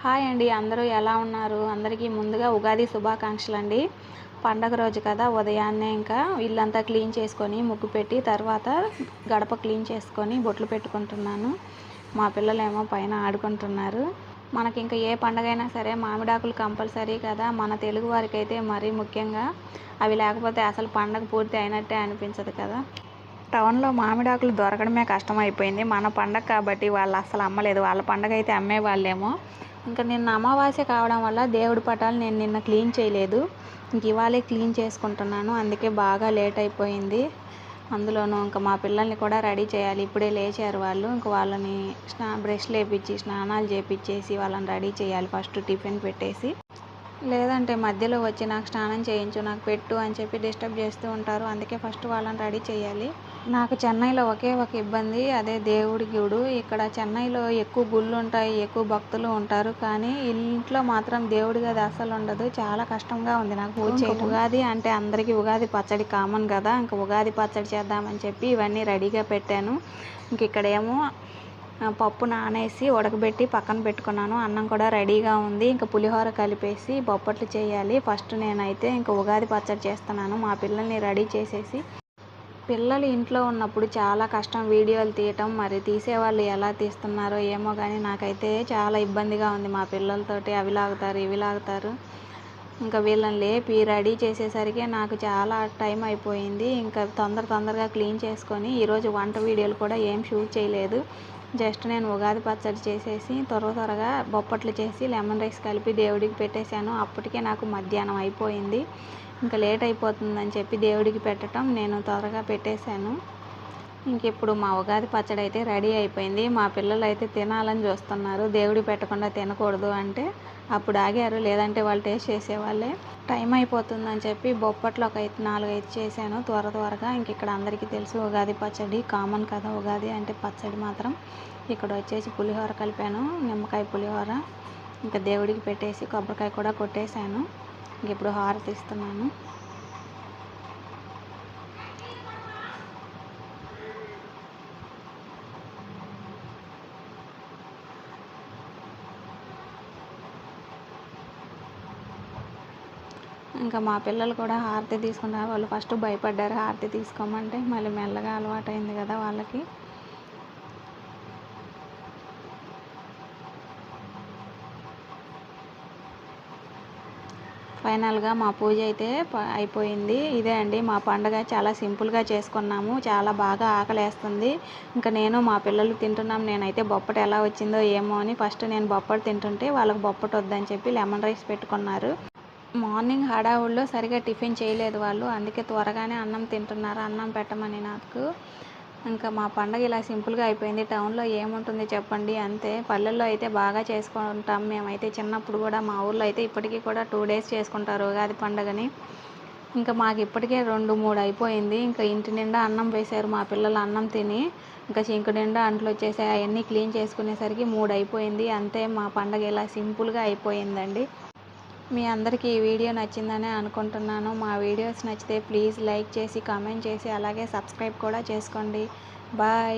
Hi అండి అందరూ ఎలా ఉన్నారు? అందరికీ ముందుగా ఉగాది శుభాకాంక్షలు అండి పండగ రోజు కదా ఉదయాన్నే ఇంకా ఇల్లంతా క్లీన్ చేసుకొని ముగ్గు పెట్టి తర్వాత గడప క్లీన్ చేసుకొని బొట్లు పెట్టుకుంటున్నాను. మా పిల్లలేమో పైన ఆడుకుంటున్నారు. మనకి ఇంకా ఏ పండగ అయినా సరే మామిడాకులు కంపల్సరీ కదా. మన తెలుగు వారికైతే మరీ ముఖ్యంగా అవి లేకపోతే అసలు పండగ పూర్తి అయినట్టే అనిపించదు కదా. టౌన్లో మామిడాకులు దొరకడమే కష్టం అయిపోయింది మన పండగ కాబట్టి వాళ్ళు అసలు అమ్మలేదు. వాళ్ళ పండగ అయితే అమ్మే వాళ్ళేమో. ఇంకా నిన్న అమావాస్య కావడం వల్ల దేవుడి పటాలు నేను నిన్న క్లీన్ చేయలేదు. ఇంక ఇవాళే క్లీన్ చేసుకుంటున్నాను. అందుకే బాగా లేట్ అయిపోయింది. అందులోనూ ఇంకా మా పిల్లల్ని కూడా రెడీ చేయాలి. ఇప్పుడే లేచారు వాళ్ళు. ఇంక వాళ్ళని స్నా బ్రష్లు వేపించి స్నానాలు చేపించేసి వాళ్ళని రెడీ చేయాలి. ఫస్ట్ టిఫిన్ పెట్టేసి. లేదంటే మధ్యలో వచ్చి నాకు స్నానం చేయించు నాకు పెట్టు అని చెప్పి డిస్టర్బ్ చేస్తూ ఉంటారు. అందుకే ఫస్ట్ వాళ్ళని రెడీ చేయాలి. నాకు చెన్నైలో ఒకే ఒక ఇబ్బంది అదే దేవుడి గుడు ఇక్కడ చెన్నైలో ఎక్కువ గుళ్ళు ఉంటాయి ఎక్కువ భక్తులు ఉంటారు. కానీ ఇంట్లో మాత్రం దేవుడి గది అస్సలు ఉండదు చాలా కష్టంగా ఉంది. నాకు పూజ చేయడం. ఉగాది అంటే అందరికీ ఉగాది పచ్చడి కామన్ కదా. ఇంకా ఉగాది పచ్చడి చేద్దామని చెప్పి ఇవన్నీ రెడీగా పెట్టాను. ఇంక ఇక్కడేమో పప్పు నానేసి ఉడకబెట్టి పక్కన పెట్టుకున్నాను. అన్నం కూడా రెడీగా ఉంది. ఇంకా పులిహోర కలిపేసి బొప్పట్లు చేయాలి. ఫస్ట్ నేనైతే ఇంకా ఉగాది పచ్చడి చేస్తున్నాను. మా పిల్లల్ని రెడీ చేసేసి పిల్లలు ఇంట్లో ఉన్నప్పుడు చాలా కష్టం వీడియోలు తీయటం మరి తీసేవాళ్ళు ఎలా తీస్తున్నారో ఏమో కానీ నాకైతే చాలా ఇబ్బందిగా ఉంది. మా పిల్లలతోటి అవి లాగుతారు ఇవి లాగుతారు. ఇంకా వీళ్ళని లేపి రెడీ చేసేసరికి నాకు చాలా టైం అయిపోయింది. ఇంకా తొందర తొందరగా క్లీన్ చేసుకొని ఈరోజు వంట వీడియోలు కూడా ఏం షూట్ చేయలేదు. జస్ట్ నేను ఉగాది పచ్చడి చేసేసి త్వర త్వరగా బొప్పట్లు చేసి లెమన్ రైస్ కలిపి దేవుడికి పెట్టేశాను. అప్పటికే నాకు మధ్యాహ్నం అయిపోయింది. ఇంకా లేట్ అయిపోతుందని చెప్పి దేవుడికి పెట్టడం నేను త్వరగా పెట్టేశాను. ఇంక ఇప్పుడు మా ఉగాది పచ్చడి అయితే రెడీ అయిపోయింది. మా పిల్లలు అయితే తినాలని చూస్తున్నారు. దేవుడి పెట్టకుండా తినకూడదు అంటే అప్పుడు ఆగారు. లేదంటే వాళ్ళు టేస్ట్ చేసేవాళ్ళే. టైం అయిపోతుందని చెప్పి బొప్పట్లు ఒక ఐదు నాలుగు ఐదు చేశాను. త్వర త్వరగా ఇంక ఇక్కడ అందరికీ తెలుసు ఉగాది పచ్చడి కామన్ కదా ఉగాది అంటే పచ్చడి మాత్రం. ఇక్కడ వచ్చేసి పులిహోర కలిపాను నిమ్మకాయ పులిహోర. ఇంకా దేవుడికి పెట్టేసి కొబ్బరికాయ కూడా కొట్టేశాను. ఇప్పుడు హారతి ఇస్తున్నాను. ఇంకా మా పిల్లలు కూడా హారతి తీసుకున్నారు. వాళ్ళు ఫస్ట్ భయపడ్డారు హారతి తీసుకోమంటే. మళ్ళీ మెల్లగా అలవాటైంది కదా వాళ్ళకి. ఫైనల్గా మా పూజ అయితే అయిపోయింది. ఇదే అండి మా పండగ చాలా సింపుల్గా చేసుకున్నాము. చాలా బాగా ఆకలేస్తుంది. ఇంకా నేను మా పిల్లలు తింటున్నాం. నేనైతే బొప్పటి ఎలా వచ్చిందో ఏమో అని ఫస్ట్ నేను బొప్పటి తింటుంటే వాళ్ళకి బొప్పటి వద్దని చెప్పి లెమన్ రైస్ పెట్టుకున్నారు. మార్నింగ్ హడావుల్లో సరిగా టిఫిన్ చేయలేదు వాళ్ళు. అందుకే త్వరగానే అన్నం తింటున్నారు. అన్నం పెట్టమని నాకు. ఇంకా మా పండగ ఇలా సింపుల్గా అయిపోయింది. టౌన్లో ఏముంటుంది చెప్పండి అంతే. పల్లెల్లో అయితే బాగా చేసుకుంటాం మేమైతే. చిన్నప్పుడు కూడా మా ఊళ్ళో అయితే ఇప్పటికీ కూడా టూ డేస్ చేసుకుంటారు ఉగాది పండగని. ఇంకా మాకు ఇప్పటికే రెండు మూడు అయిపోయింది. ఇంకా ఇంటి నిండా అన్నం వేశారు మా పిల్లలు అన్నం తిని. ఇంకా చింకు నిండా అంట్లు వచ్చేసాయి. అవన్నీ క్లీన్ చేసుకునేసరికి మూడు అయిపోయింది. అంతే మా పండగ ఇలా సింపుల్గా అయిపోయిందండి. మీ అందరికీ ఈ వీడియో నచ్చిందనే అనుకుంటున్నాను. మా వీడియోస్ నచ్చితే ప్లీజ్ లైక్ చేసి కామెంట్ చేసి అలాగే సబ్స్క్రైబ్ కూడా చేసుకోండి. బాయ్.